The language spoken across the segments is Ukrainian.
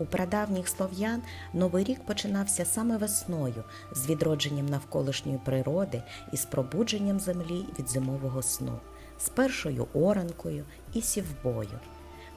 У прадавніх слов'ян Новий рік починався саме весною з відродженням навколишньої природи і з пробудженням землі від зимового сну, з першою оранкою і сівбою.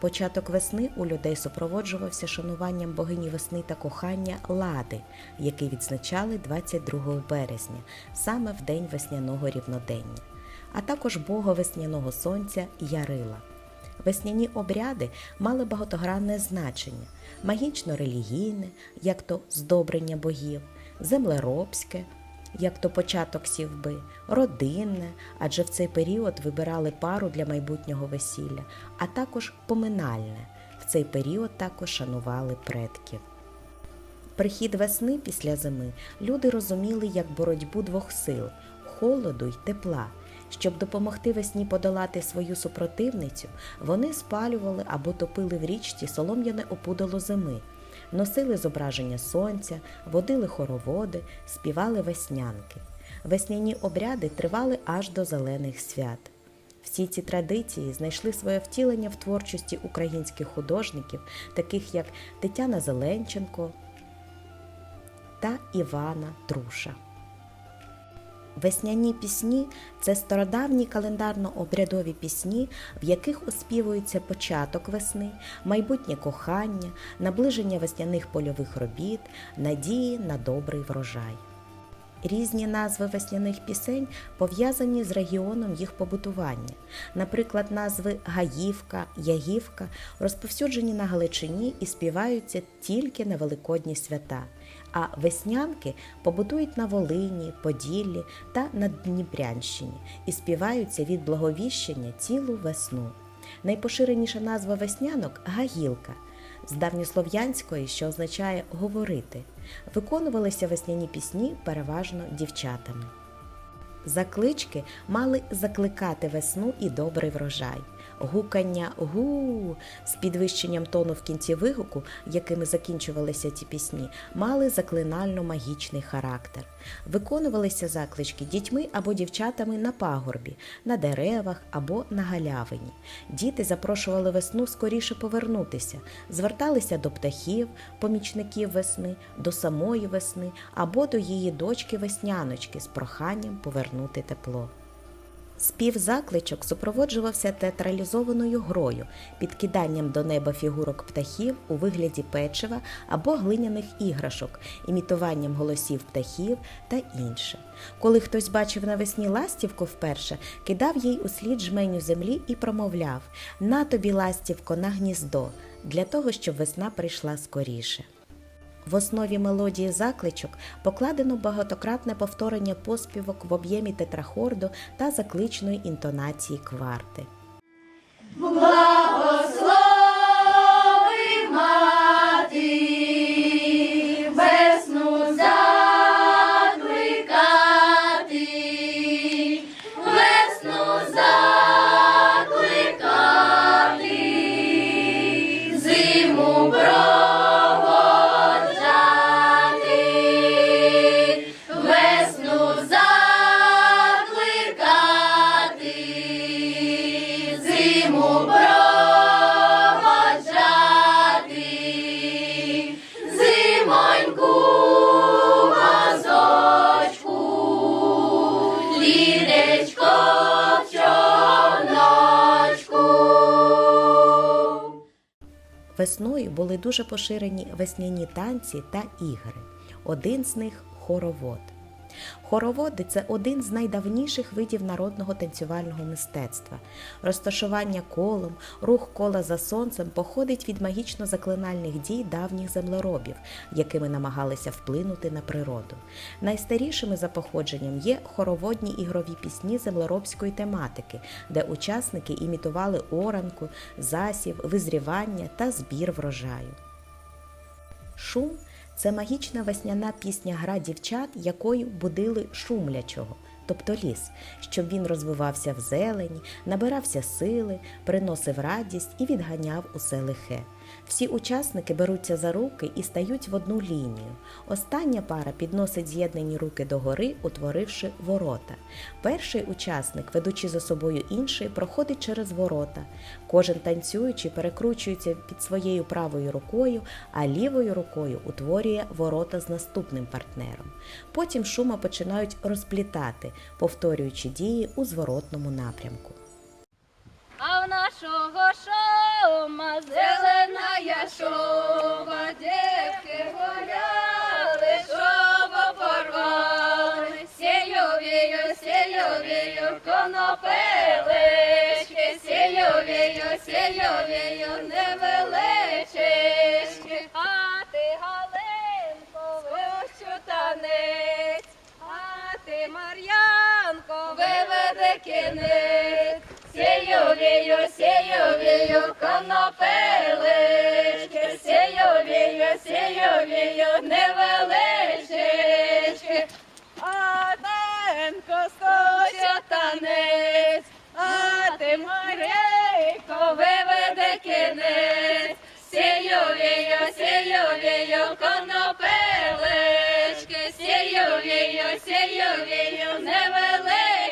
Початок весни у людей супроводжувався шануванням богині весни та кохання Лади, який відзначали 22 березня, саме в день весняного рівнодення, а також бога весняного сонця Ярила. Весняні обряди мали багатогранне значення: магічно-релігійне, як то здобрення богів, землеробське, як то початок сівби, родинне, адже в цей період вибирали пару для майбутнього весілля, а також поминальне. В цей період також шанували предків. Прихід весни після зими люди розуміли як боротьбу двох сил холоду й тепла. Щоб допомогти весні подолати свою супротивницю, вони спалювали або топили в річці солом'яне опудало зими, носили зображення сонця, водили хороводи, співали веснянки. Весняні обряди тривали аж до зелених свят. Всі ці традиції знайшли своє втілення в творчості українських художників, таких як Тетяна Зеленченко та Івана Труша. Весняні пісні це стародавні календарно-обрядові пісні, в яких оспівується початок весни, майбутнє кохання, наближення весняних польових робіт, надії на добрий врожай. Різні назви весняних пісень пов'язані з регіоном їх побутування. Наприклад, назви Гаївка, Ягівка розповсюджені на Галичині і співаються тільки на великодні свята, а веснянки побутують на Волині, Поділлі та на Дніпрянщині і співаються від благовіщення цілу весну. Найпоширеніша назва веснянок гагілка з давньослов'янської, що означає говорити. Виконувалися весняні пісні переважно дівчатами. Заклички мали закликати весну і добрий врожай. Гукання гу з підвищенням тону в кінці вигуку, якими закінчувалися ці пісні, мали заклинально-магічний характер. Виконувалися заклички дітьми або дівчатами на пагорбі, на деревах або на галявині. Діти запрошували весну скоріше повернутися, зверталися до птахів, помічників весни, до самої весни або до її дочки весняночки з проханням повернути тепло. Спів закличок супроводжувався театралізованою грою, підкиданням до неба фігурок птахів у вигляді печива або глиняних іграшок, імітуванням голосів птахів та інше. Коли хтось бачив навесні ластівку вперше, кидав їй у слід жменю землі і промовляв На тобі, ластівко, на гніздо, для того, щоб весна прийшла скоріше. В основі мелодії закличок покладено багатократне повторення поспівок в об'ємі тетрахорду та закличної інтонації кварти. Благослови Весною були дуже поширені весняні танці та ігри. Один з них хоровод. Хороводи це один з найдавніших видів народного танцювального мистецтва. Розташування колом, рух кола за сонцем походить від магічно-заклинальних дій давніх землеробів, якими намагалися вплинути на природу. Найстарішими за походженням є хороводні ігрові пісні землеробської тематики, де учасники імітували оранку, засів, визрівання та збір врожаю. Шум це магічна весняна пісня гра дівчат, якою будили шумлячого, тобто ліс, щоб він розвивався в зелені, набирався сили, приносив радість і відганяв усе лихе. Всі учасники беруться за руки і стають в одну лінію. Остання пара підносить з'єднані руки догори, утворивши ворота. Перший учасник, ведучи за собою інший, проходить через ворота. Кожен танцюючий перекручується під своєю правою рукою, а лівою рукою утворює ворота з наступним партнером. Потім шума починають розплітати, повторюючи дії у зворотному напрямку. А в нашого шома зелена я шоба, дівки гуляли, шоба порвали, сільовію, сільовію, конопелички, сільовію, сільовію, невеличечки. А ти, Галинко, вивчу танець, а ти, Мар'янко, виведи кінець. Сію-вію, сію-вію, конопелички, сію-вію, сію-вію, невеличечки. Аденко скоча танець, а ти, Марейко, виведи кінець. Сію-вію, сію-вію, конопелички, сію-вію, сію-вію, невеличечки.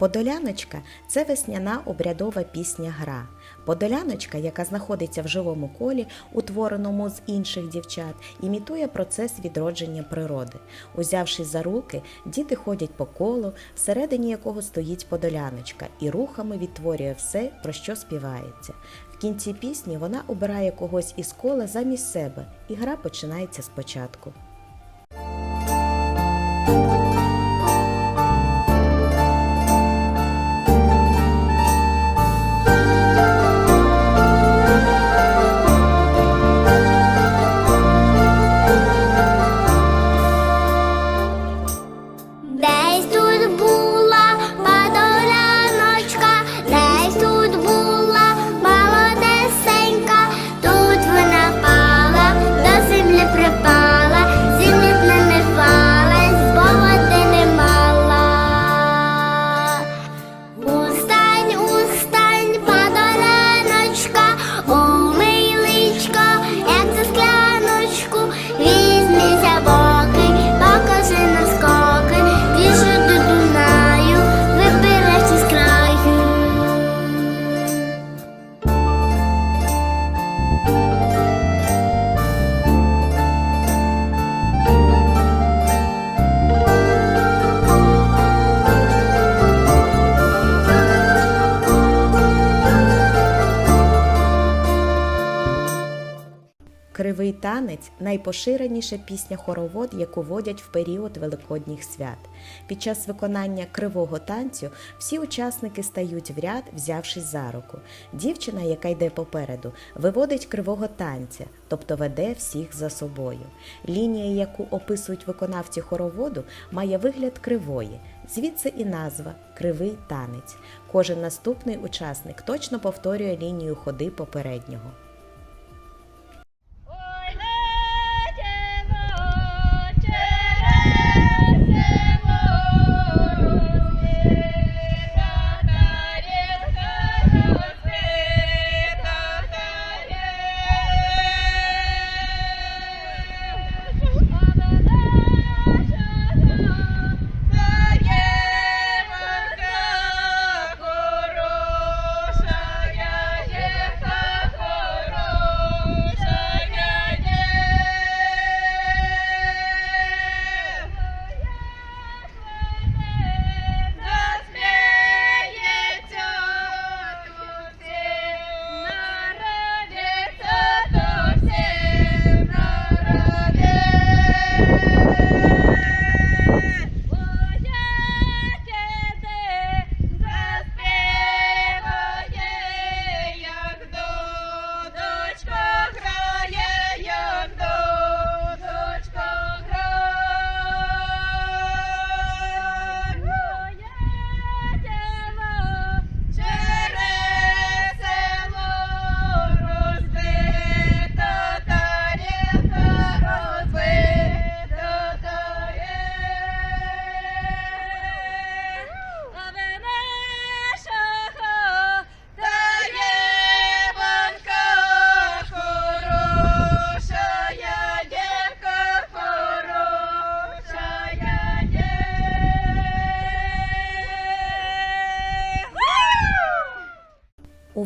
Подоляночка це весняна обрядова пісня гра. Подоляночка, яка знаходиться в живому колі, утвореному з інших дівчат, імітує процес відродження природи. Узявшись за руки, діти ходять по колу, всередині якого стоїть подоляночка, і рухами відтворює все, про що співається. В кінці пісні вона обирає когось із кола замість себе, і гра починається спочатку. Кривий танець найпоширеніша пісня хоровод, яку водять в період великодніх свят. Під час виконання кривого танцю всі учасники стають в ряд, взявшись за руку. Дівчина, яка йде попереду, виводить кривого танця, тобто веде всіх за собою. Лінія, яку описують виконавці хороводу, має вигляд кривої. Звідси і назва кривий танець. Кожен наступний учасник точно повторює лінію ходи попереднього.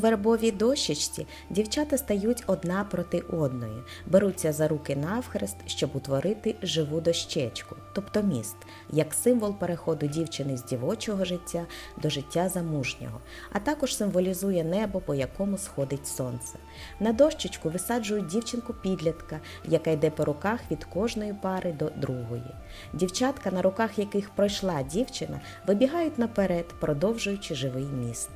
Вербовій дощечці дівчата стають одна проти одної, беруться за руки навхрест, щоб утворити живу дощечку, тобто міст, як символ переходу дівчини з дівочого життя до життя замужнього, а також символізує небо, по якому сходить сонце. На дощечку висаджують дівчинку підлітка, яка йде по руках від кожної пари до другої. Дівчатка, на руках яких пройшла дівчина, вибігають наперед, продовжуючи живий міст.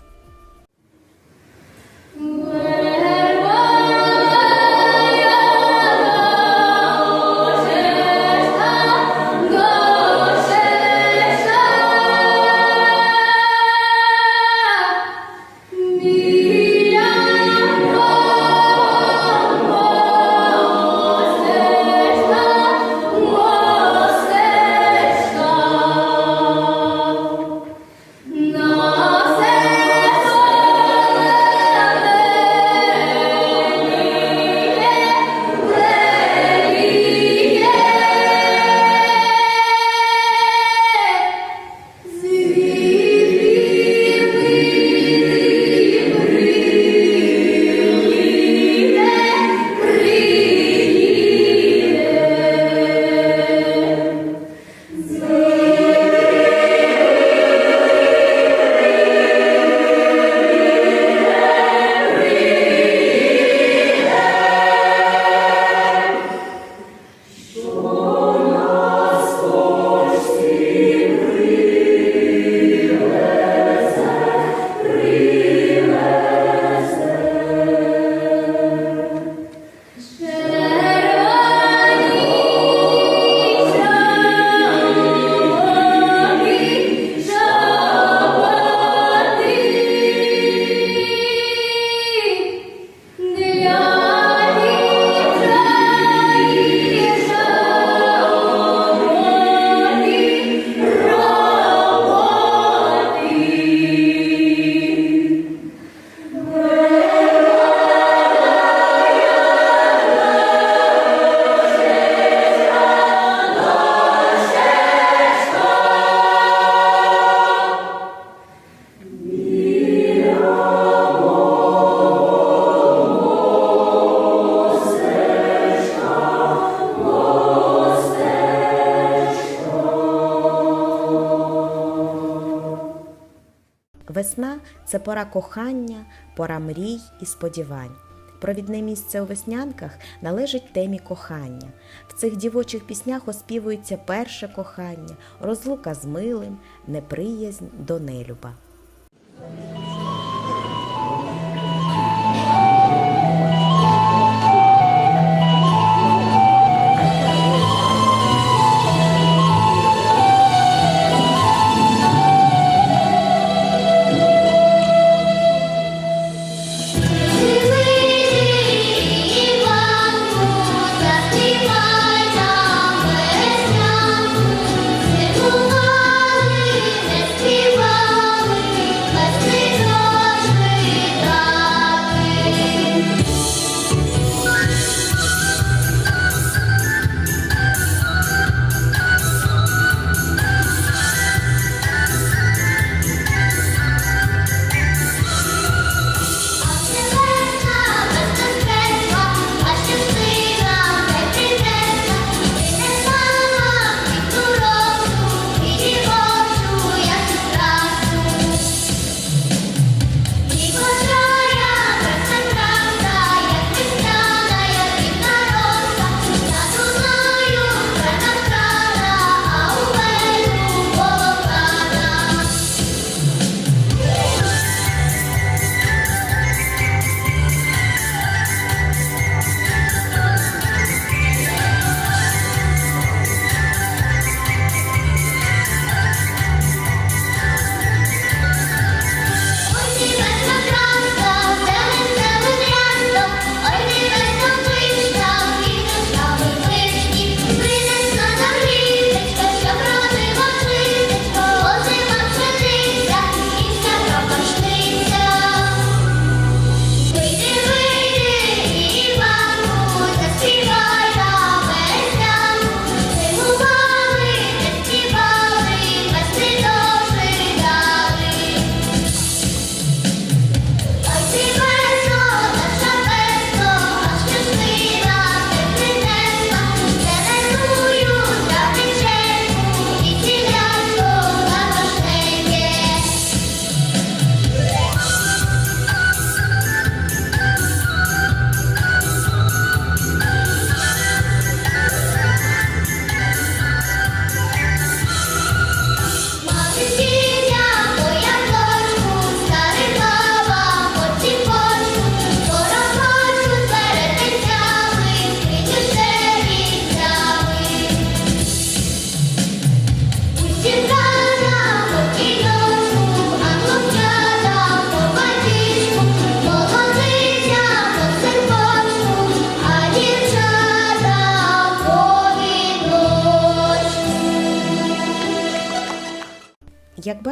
Весна це пора кохання, пора мрій і сподівань. Провідне місце у веснянках належить темі кохання. В цих дівочих піснях оспівується перше кохання, розлука з милим, неприязнь до нелюба.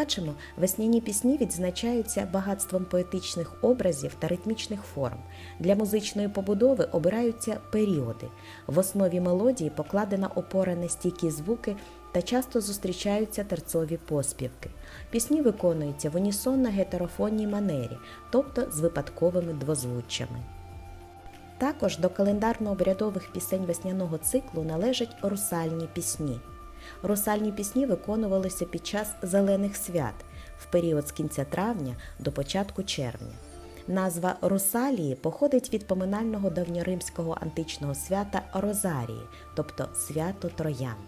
Бачимо, весняні пісні відзначаються багатством поетичних образів та ритмічних форм. Для музичної побудови обираються періоди. В основі мелодії покладена опора на стійкі звуки та часто зустрічаються терцові поспівки. Пісні виконуються в унісонно гетерофонній манері, тобто з випадковими двозвуччями. Також до календарно-обрядових пісень весняного циклу належать русальні пісні. Русальні пісні виконувалися під час зелених свят в період з кінця травня до початку червня. Назва Русалії походить від поминального давньоримського античного свята Розарії, тобто свято Троянд.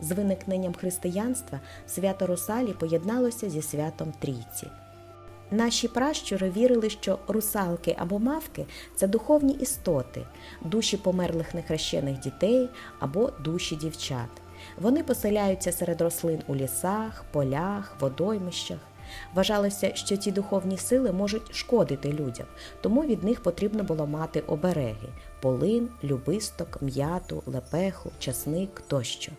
З виникненням християнства свято Русалі поєдналося зі святом Трійці. Наші пращури вірили, що русалки або мавки це духовні істоти, душі померлих нехрещених дітей або душі дівчат. Вони поселяються серед рослин у лісах, полях, водоймищах. Вважалося, що ці духовні сили можуть шкодити людям, тому від них потрібно було мати обереги полин, любисток, м'яту, лепеху, часник тощо.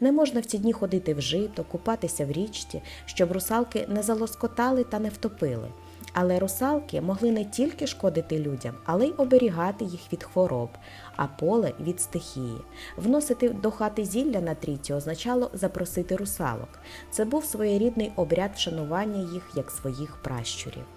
Не можна в ці дні ходити в жито, купатися в річці, щоб русалки не залоскотали та не втопили. Але русалки могли не тільки шкодити людям, але й оберігати їх від хвороб, а поле від стихії. Вносити до хати зілля на трійці означало запросити русалок. Це був своєрідний обряд вшанування їх як своїх пращурів.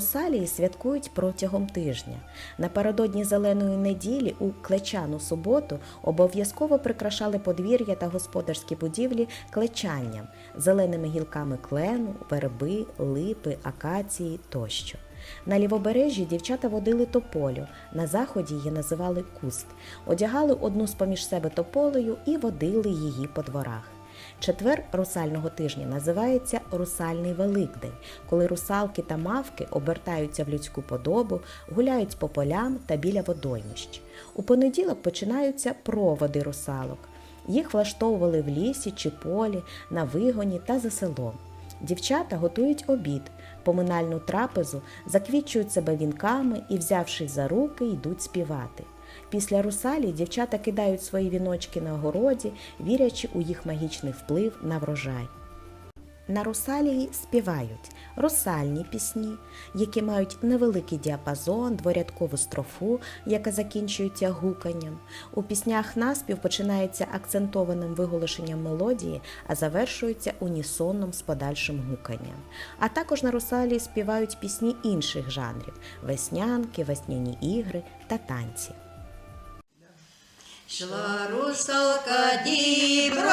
Русалії святкують протягом тижня. Напередодні зеленої неділі у клечану суботу обов'язково прикрашали подвір'я та господарські будівлі клечанням, зеленими гілками клену, верби, липи, акації тощо. На лівобережжі дівчата водили тополю, на заході її називали куст, одягали одну з поміж себе тополею і водили її по дворах. Четвер русального тижня називається Русальний Великдень, коли русалки та мавки обертаються в людську подобу, гуляють по полям та біля водоймищ. У понеділок починаються проводи русалок. Їх влаштовували в лісі чи полі, на вигоні та за селом. Дівчата готують обід, поминальну трапезу, заквічують себе вінками і, взявшись за руки, йдуть співати. Після русалі дівчата кидають свої віночки на городі, вірячи у їх магічний вплив на врожай. На русалії співають русальні пісні, які мають невеликий діапазон, дворядкову строфу, яка закінчується гуканням. У піснях наспів починається акцентованим виголошенням мелодії, а завершується унісонном з подальшим гуканням. А також на русалії співають пісні інших жанрів веснянки, весняні ігри та танці. Шла русалка дібровою,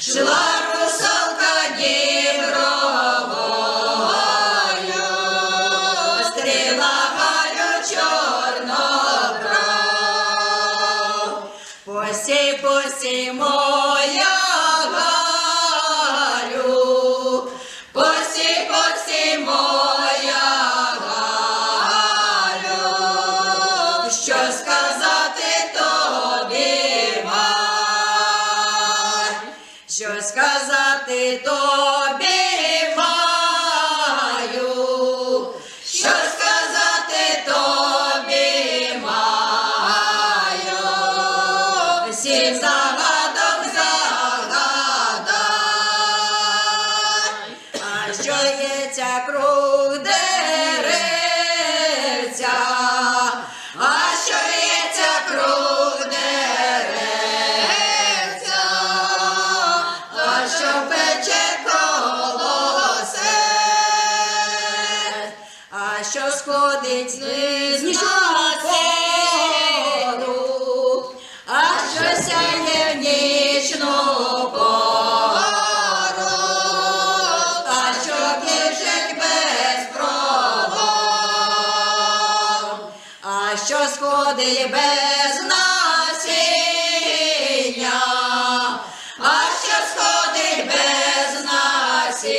шла русалка дібровою, стріла галю чорнобров. Посій, посій, моя без насіння, а що сходить без насіння,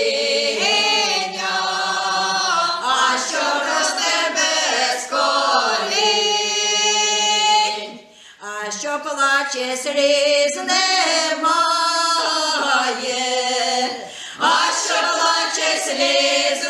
а що росте без а що плаче сліз немає, а що плаче сліз